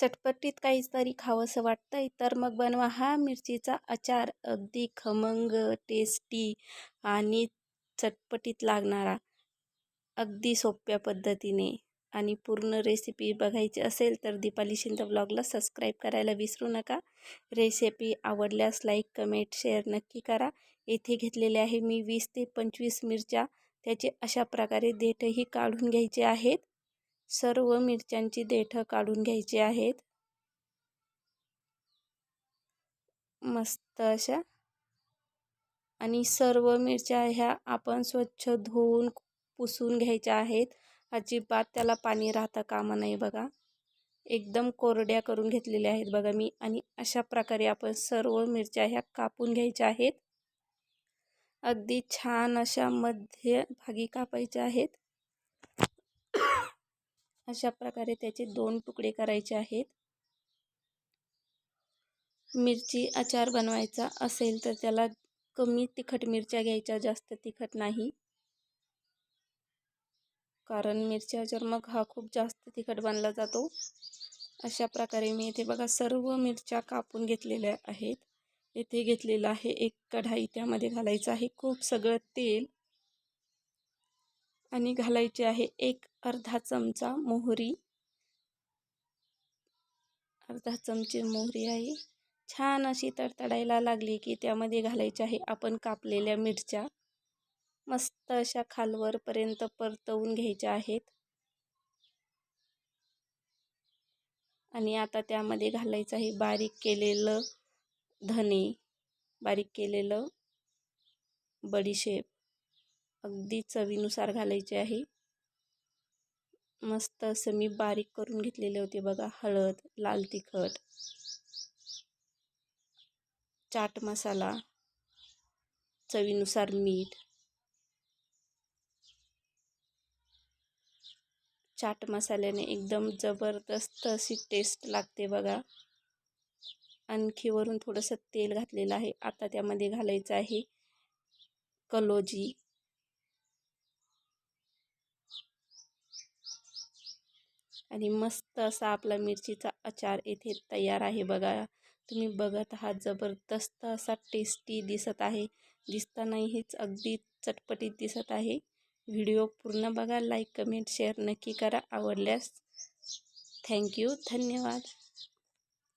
चटपटीत काहीतरी खावंसं वाटतंय तर मग बनवा हा मिरचीचा अचार. अगदी खमंग टेस्टी आणि चटपटीत लागणारा. अगदी सोप्या पद्धतीने. आणि पूर्ण रेसिपी बघायची असेल तर दीपाली शिंदे ब्लॉगला सबस्क्राईब करायला विसरू नका. रेसिपी आवडल्यास लाईक कमेंट शेअर नक्की करा. येथे घेतलेले आहे मी वीस ते पंचवीस मिरच्या. त्याचे अशा प्रकारे देठही काढून घ्यायचे आहेत. सर्व मिरच्यांची देठं काढून घ्यायची आहेत. मस्त अशा. आणि सर्व मिरच्या ह्या आपण स्वच्छ धुवून पुसून घ्यायच्या आहेत. अजिबात त्याला पाणी राहता कामा नाही बघा. एकदम कोरड्या करून घेतलेल्या आहेत बघा मी. आणि अशा प्रकारे आपण सर्व मिरच्या ह्या कापून घ्यायच्या आहेत. अगदी छान अशा मध्यभागी कापायच्या आहेत. अशा प्रकारे त्याचे दोन तुकडे करायचे आहेत. मिरची अचार बनवायचा असेल तर त्याला कमी तिखट मिरच्या घ्यायच्या जास्त तिखट नाही. कारण मिरच्या अचार मग हा खूप जास्त तिखट बनला जातो अशा प्रकारे मी इथे बघा सर्व मिरच्या कापून घेतलेल्या आहेत. येथे घेतलेलं आहे एक कढाई त्यामध्ये घालायचं आहे खूप सगळं तेल. आणि घालायचे आहे एक अर्धा चमचा मोहरी. अर्धा चमचे मोहरी आहे. छान अशी तडतडायला लागली की त्यामध्ये घालायचे आहे आपण कापलेल्या मिरच्या. मस्त अशा खालवरपर्यंत परतवून घ्यायच्या आहेत. आणि आता त्यामध्ये घालायचं आहे बारीक केलेलं धने बारीक केलेलं बडीशेप. अगदी चवीनुसार घालायचे आहे. मस्त असं मी बारीक करून घेतलेले होते बघा हळद लाल तिखट चाट मसाला चवीनुसार मीठ चाट मसाल्याने एकदम जबरदस्त अशी टेस्ट लागते बघा. आणखी वरून थोडंसं तेल घातलेलं आहे आता त्यामध्ये घालायचं आहे कलोजी. आणि मस्त असा आपला मिरचीचा अचार येथे तयार आहे बघा. तुम्ही बघत आहात जबरदस्त असा टेस्टी दिसत आहे. दिसतानाही हेच अगदी चटपटीत दिसत आहे. व्हिडिओ पूर्ण बघा लाईक कमेंट शेअर नक्की करा. आवडल्यास थँक्यू धन्यवाद.